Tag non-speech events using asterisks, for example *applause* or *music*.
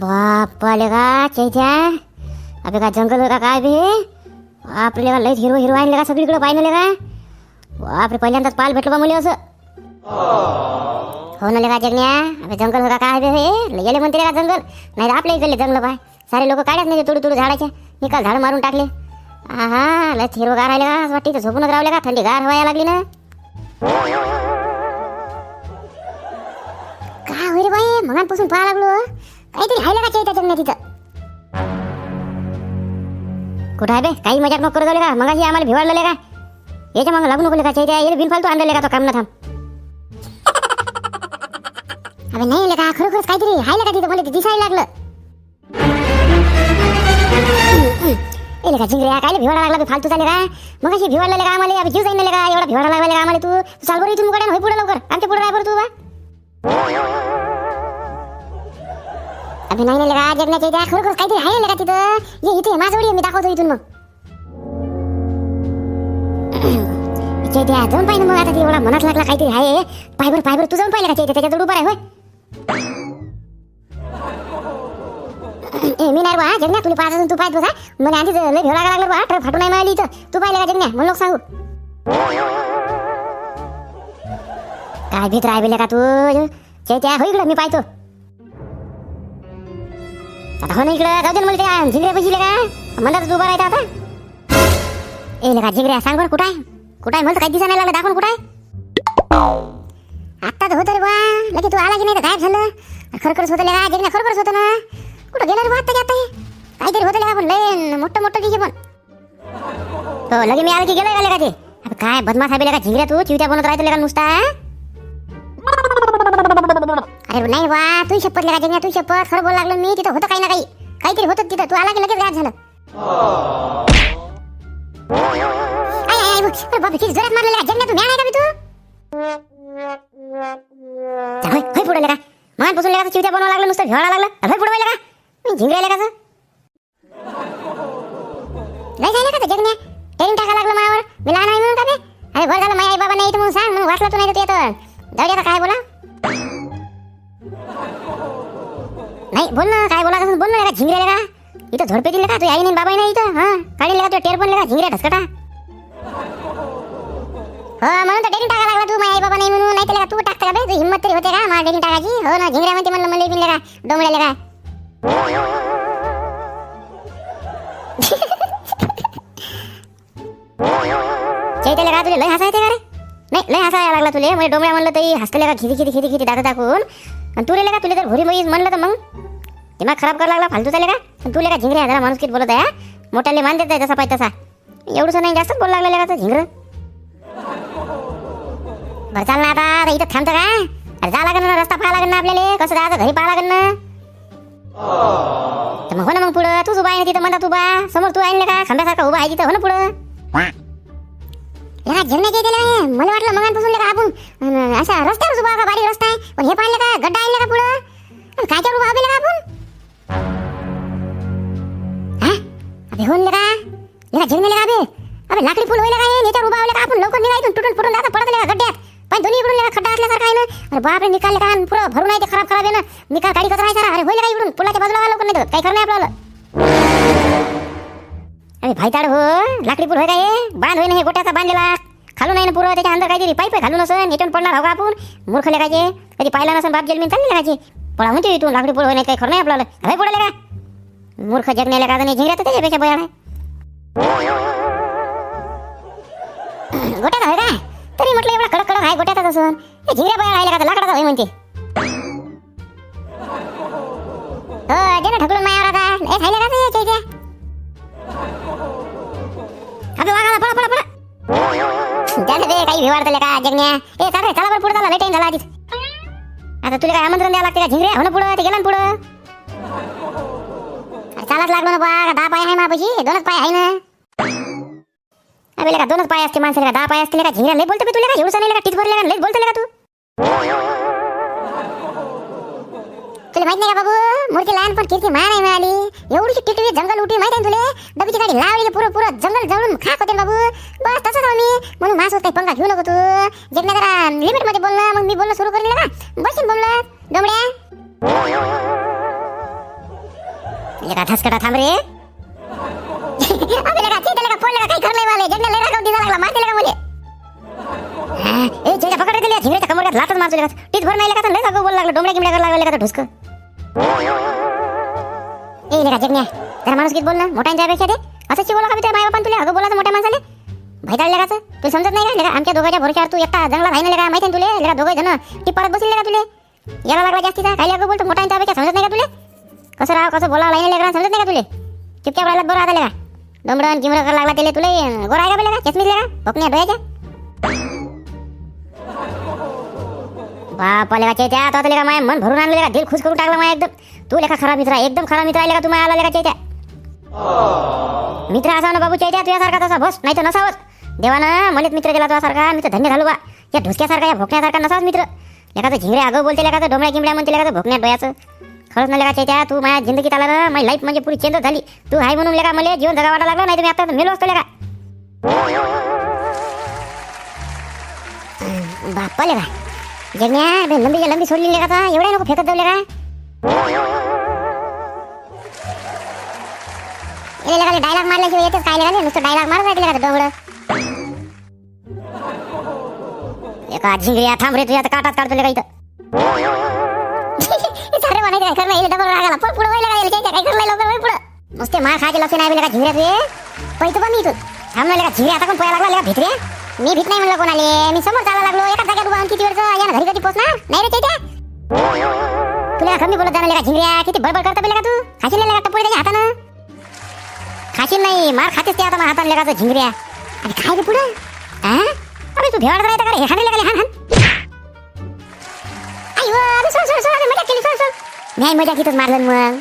बापाले का चैत्या. अबे का जंगल का काय बे? आपले का लयच हिरवं हिरवं आणले का सगळीकडे पाहिलं का बापरे पहिल्यांदाच पाल भेटलो बा मुले असं. हो ना का जगण्या. अबे जंगल का काय बे हे? गेले म्हणते का जंगल. नाही आपल्या इकडले जंगल पाय सारे लोक काढत नाही तुडू तुडू झाडाचे. निकाल झाड मारून टाकले. हा लईच हिरो गार राहिले का असं वाटतं झोपूनच रावले का थंडी गार व्हायला लागली ना. काय होईल बाई? मगांपासून पाहा लागलो. काहीतरी आहे का चैत्या जगण्या तिथं. कुठं आहे बे? काही मजाक नको करू का? मगाशी आम्हाला भिवाडले का? याच्या मग लागू नको का? चैत्या येईल बिनफालतू आणलेले का तो काम ना थांब? *laughs* अबे नाही ले का? खरोखरच काहीतरी आहे का तिथं. मला ते दिसायला लागलं. जिंगऱ्या काय भिवाडा लागला? बे फालतू चाले का? मग अशी भिवाडले का आम्हाला? जीव जाईन का? एवढा भिवाडा लागला का आम्हाला तू? तू चाल बरं इथून मुकडे होई पुढे लवकर. आमच्या अबे नाही नाही का जगण्याच्या इथे खरोखर काहीतरी आहे लगा का तिथं. ये इथे माझ्यावर ये मी दाखवतो इथून मग. *clears throat* चैत्या जाऊन पाहिजे मग आता ते एवढा मनात लागला काहीतरी आहे. पायबर पायबर तू जाऊन पाहिलं का चैत्या त्याच्याजवळ उभा आहे होय. *clears throat* ए मी नाही बा जगण्या तुला पाहत असून तू पाहत बसा. मला आधी लय भेळा लागला बा ट्रक फाटून नाही मिळाली इथं. तू पाहिलं का जगण्या? म्हणून लोक सांगू. काय भीत राहिला का तू? चैत्या हो इकडं मी पाहतो. आता हो ना इकडं जाऊ दे ना मला त्या झिंगऱ्या पैसे का? म्हणतात उभा राहता आता. ए का झिंगऱ्या सांग बरं कुठं आहे? कुठं आहे? म्हणतो काही दिसा नाही लागलं. दाखवून कुठं आहे. आत्ता तर होतं रे बा लगे तू आला की नाही तर गायब झालं. खरखरच होतं लगा. जगण्या खरखरच होतं ना. कुठं गेलं रे बा आता आता काहीतरी होतं लगा पण लय मोठं मोठं तिथे पण. हो लगे मी आलं की गेलं का ते? काय बदमाश आहे का झिंगऱ्या तू चिवत्या बनवत राहतो लगा नुसता अरे नाही वा तू शपथ का जगण्या तू शपथ. खरं बोल लागलो मी तिथं होतं काही ना काही. काहीतरी होतं तिथं. तू आला की लगेच गायब झालं. आय, किती जोरात मारलेलं का? जगण्या तू म्या नाही का बे तू? जा, होय होय पुढे का. मग बसून का चिवत्या बनवा लागलं नुसतं घ्यावा लागलं. होय पुढे का. मी झिंगरायला का नाही झालं का जगण्या? टेरिंग टाका लागलं मायावर मी लहान आहे म्हणून का अरे बरं झालं माझ्या आई बाबा नाही तर म्हणून सांग. मग वाचला तू नाही तर तू येतो जाऊ दे काय बोला? बोल ना काय बोला बोल ना का झिंगऱ्याला का? इथं झोडपेतील का? तू आई नाही बाबा नाही इथं हा? काढील का तू टेर पण का झिंगऱ्या ढसकटा हो म्हणून तर डेरिंग टाका लागला तू माझ्या आई बाबा नाही म्हणून. नाही त्याला तू टाकता का बे? तू हिंमत तरी होते का मला डेरिंग टाकायची? हो ना झिंगऱ्या म्हणते म्हणलं मला बिनले का डोंगळ्याला का? *laughs* चैत्याला का तुला? लय हसा येते का रे? नाही लय हसा यायला लागला तुले. म्हणजे डोंगळ्या म्हणलं तरी हसले का? खिदी खिदी खिदी खिदी दादा दाखवून. आणि तुले का? तुले तर भुरी म्हैस म्हणलं तर मग. दिमाग खराब करायला लागला फालतू चाले का? तू लेका झिंगरे जरा माणूस किती बोलत आहे मोठ्याले मान देत आहे जसा पाहिजे तसा. एवढंसं नाही जास्त बोल लागलेलं का झिंगर. बरं चाल ना आता इथं थांबतं का? अरे जा लागेल ना रस्ता पाहा लागेल ना आपल्याला कसं जायचं घरी पाहा लागेल ना. तर मग हो ना मग पुढं तूच उभा आहे ना तिथं म्हणता उभा. समोर तू आहे का खांब्यासारखा उभा आहे तिथं हो ना पुढं. या जेवणाच्या इथे मला वाटलं मगांपासून का आपण अशा असा रस्त्यावर उभा का बारीक रस्ता आहे. पण हे पाहिलं का गड्डा आहे का पुढं. अन कायच्यावर उभा का आपण. अबे होऊन का याला जेवणाला का अबे? अबे लाकडी फुल होईल काय याच्यावर उभा आवले का आपण? लवकर निघा इथून. तुटून फुटून जाता पडत का गड्ड्यात पण दोन्ही इकडून लेका खड्डा असल्यासारखा आहे ना? अरे बापरे निकाल का? अन पुरं भरून आहे ते खराब खराब आहे ना? निकाल गाडी कसं सारा अरे होईल का इकडून? पुलाच्या बाजूला लवकर नाही तर काही खरं नाही आपल्याला. अरे भाईताड हो लाकडी पूल होय का हे? बांध होईन हे गोट्याचा बांधलेला. खालून आहे ना पुरं त्याच्या अंदर काहीतरी पाईप आहे घालून असं. इथून पडणार हो आपण? मूर्ख लेखाचे कधी पाहिला नसेल बाप जेलमीन चालली लेखाची पळा म्हणते इथून लाकडी पूल होय नाही काही खरं नाही आपल्याला. हवे पुढे का मूर्ख जगण्याला का नाही झिंगऱ्या तर त्याच्यापेक्षा बयाड आहे. गोट्याचा होय का तरी म्हटलं एवढा कडक कडक आहे गोट्याचा तसं हे झिंगऱ्या बयाड आहे का लाकडाचा होय म्हणते. हो दे ढकलून मायावर आता. हे खायला का ते याच्या इथे? अबे वागाला पळा पळा पळा. त्याला ते काही विवाडतले का जगण्या? ए चाल रे चला बरं पुढे झाला लेट टाइम झाला आधीच. आता तुला काय आमंत्रण द्यावं लागते का? झिंगऱ्या हो ना पुढं ते गेला ना अरे लागलो ना बा दहा पाय आहे मापाशी दोनच पाय आहे ना? अबे का दोनच पाय असते माणसाला का? दहा पाय असते का झिंगऱ्या लय बोलतो बे तुला का एवढं नाही का टीच भरले का लय बोलतो का तू. तुला माहीत नाही का बाबू? मूर्ती लहान पण कीर्ती मान आहे मिळाली. एवढीशी टिटवी जंगल उठी माहीत आहे ना तुले? डबीची गाडी लावली पुरं पुरं जंगल जळून खाक होते बाबू. बस तसंच आहो मी. म्हणून माझ्यासोबत काही पंगा घेऊ नको तू. जगण्या जरा लिमिटमध्ये बोलणं मग मी बोलणं सुरू करेल का बसून बोललं डोमड्या लेका धसकडा थांब रे. अबे लेका ठीक लेका फोन लेका काही करले वाले जंगल लेका काऊन दिला लागला मारते लेका मुले ए चेडा पकड रे दिले झिंगरेच्या कमरत लातच मारतो लेका. टीत भर नाही लेका तर लय जागो बोल लागला डोमड्या किमड्या कर लागला लेका ढुसक. ए लेका जगण्या जरा माणूस गीत बोल ना मोठ्या जायपेक्षा ते. असंच बोला का त्या माय बापान तुला? अगं बोलायचं मोठ्या माणसाने भैताळ लेकाचं तू समजत नाही का? लेका आमच्या दोघांच्या भरोश्यावर तू एकटा जंगलात आहे ना लेका माहिती तुले? लेका दोघे जण. ती परत बसले लेका तुले. याला लागला जास्तीचा. काय अगं बोलतो मोठ्या त्यापेक्षा समजत नाही का तुले? कसं राव कसं बोलावं लागलं? लेकरा समजत नाही का तुले? चुपचाप राहिलात बरं आता लेका. डोंबडन किमरं कर लागला त्याले तुले. गोरा आहे का लेका? चष्मीत लेका? बकण्या डोळ्याच्या? बापा लेका चैत्या आता लेका माय मन भरून आणलं लेका. दिल खुश करून टाकला माय एकदम. तू लेखा खरा मित्र आहे, एकदम खरा मित्र आहे लेका तुम्हाला आला लेका चैत्या. मित्र असा ना बाबू चैत्या तुझ्यासारखा तसा. बस नाही तर नसावंच. देवानं मलेच मित्र दिला तुझ्यासारखा. मी तर धन्य झालो बा. या ढुसक्यासारखा या भोकण्यासारखा नसावाच मित्र. लेखाचं झिंगऱ्या अगं बोलते लेखाचं डोमळ्या गिमड्या म्हणते लेखाचं भोकण्यात डोळ्याचं. खरंच ना लेका चैत्या तू माझ्या जिंदगीत आला ना माझी लाईफ म्हणजे पुरी चेंज झाली. तू आहे म्हणून लेका मला जीवन जगा वाटा लागला नाही तुम्ही आता मेलो असतो लेका बाप्पा लेका जगण्या बे लंबी लंबी सोडली लेका आता? एवढ्या नको फेकत जाऊ लेका ए लेका डायलॉग मारल्याशिवाय येतेच काय लेका नुसतं डायलॉग मारत आहे लेका डोंगड एका झिंगऱ्या थांब रे तुझ्या काटात काढतो लेका इथं? सारे म्हणायचे काय करणं डबल रागाला पण पुढे व्हायला काय काय काय करलं लवकर वळ पुढे. नुसते मार खायचे लक्ष नाही लेका झिंगऱ्या तुझे पैसे पण मी इथून. थांबलं का लेका झिंगऱ्या आता पण पोया लागला लेका भित्रे मी भीत नाही म्हणलं कोणाले. मी समोर चालायला लागलो एका जागेत उभा किती वेळचं या ना घरी कधी पोचणार नाही रे चैत्या. तुला कमी बोलत जाणार का झिंगऱ्या. किती बडबड करता लेका तू. खाशील का टपोळी त्याच्या हातानं. खाशील नाही मार खातेस ते आता माझ्या हातानं लेका झिंगऱ्या. आणि काय रे पुढं? हा अरे तू भेवाड करायचं का रे? हाण का हाण हाण. अरे सोड सोड सोड मजा केली सोड सोड. नाही मजा कितीच मारलं मग.